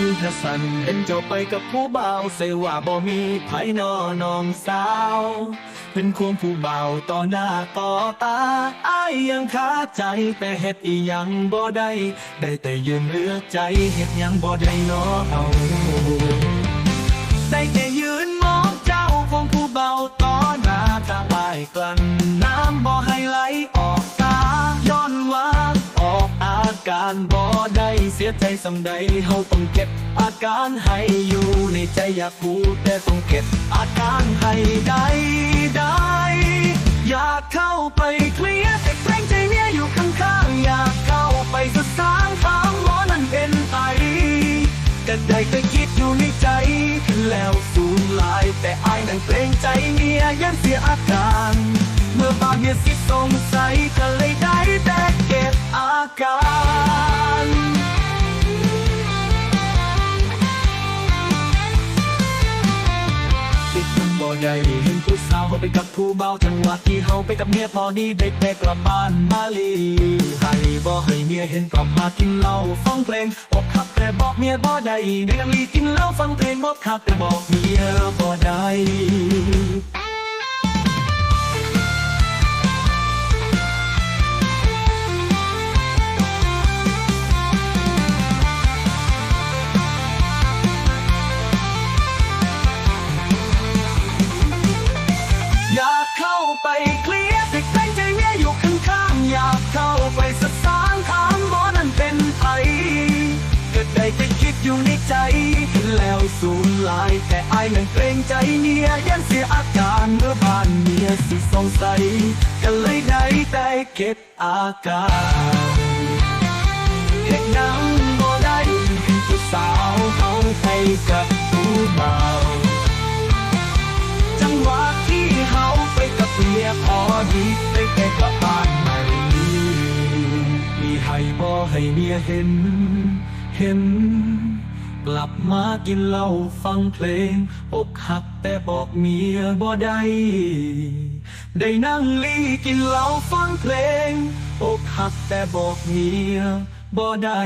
อายุทสันเห็นเจ้าไปกับผู้เบาเสว่าบ่มีไผนอน้องสาว เป็นควงผู้เบาต่อหน้าต่อตาอายยังคาใจแต่เฮ็ดอียังบ่ได้ได้แต่ยืนเลือกใจเฮ็ดยังบ่ได้นอเอาได้แต่ ยใจสำใดเฮาต้องเก็บ อาการให้อยู่ในใจอยากพูดแต่ต้องเก็บ อาการให้ได้ได้ อยากเข้าไปเคลียร์แต่เกรงใจเมียอยู่ข้างๆอยากเข้าไปสะสางถามว่านั่นเป็นไผก็ได้แต่คิดอยู่ในใจแล้วสูญลาย แต่อายนั่งเกรงใจเมียยังเสียอาการเมื่อบางเมียสิสงสัยก็เลยได้แต่เก็บอาการ ได้เห็นผู้สาวเขาไปกับผู้เบาจังหวะที่เฮาไปกับเมียพอดีเด้แต่กลับบ้านมาลีให้บ่ให้เมียเห็นกลับมากินเหล้าฟังเพลงอกขับแต่บอกเมียบ่ได้เด้นังลีกินเหล้าฟังเพลงบอกขับแต่บอกเมียบ่ได้ ไปเคลียร์แต่เกรงใจเมียอยู่ข้างๆอยากเข้าไปสะสางถามว่านั่นเป็นไผก็ได้แต่คิดอยู่ในใจ แล้วสูญลายแต่อายนั่นเกรงใจเมียยังเสียอาการเมื่อบ้านเมียสิสงสัยก็เลยได้แต่เก็บอาการเห็นนัง ให้เมียเห็น เห็น กลับมากินเหล้าฟังเพลง อกหักแต่บอกเมียบ่ได้ได้นั่งลีกินเหล้าฟังเพลง อกหักแต่บอกเมียบ่ได้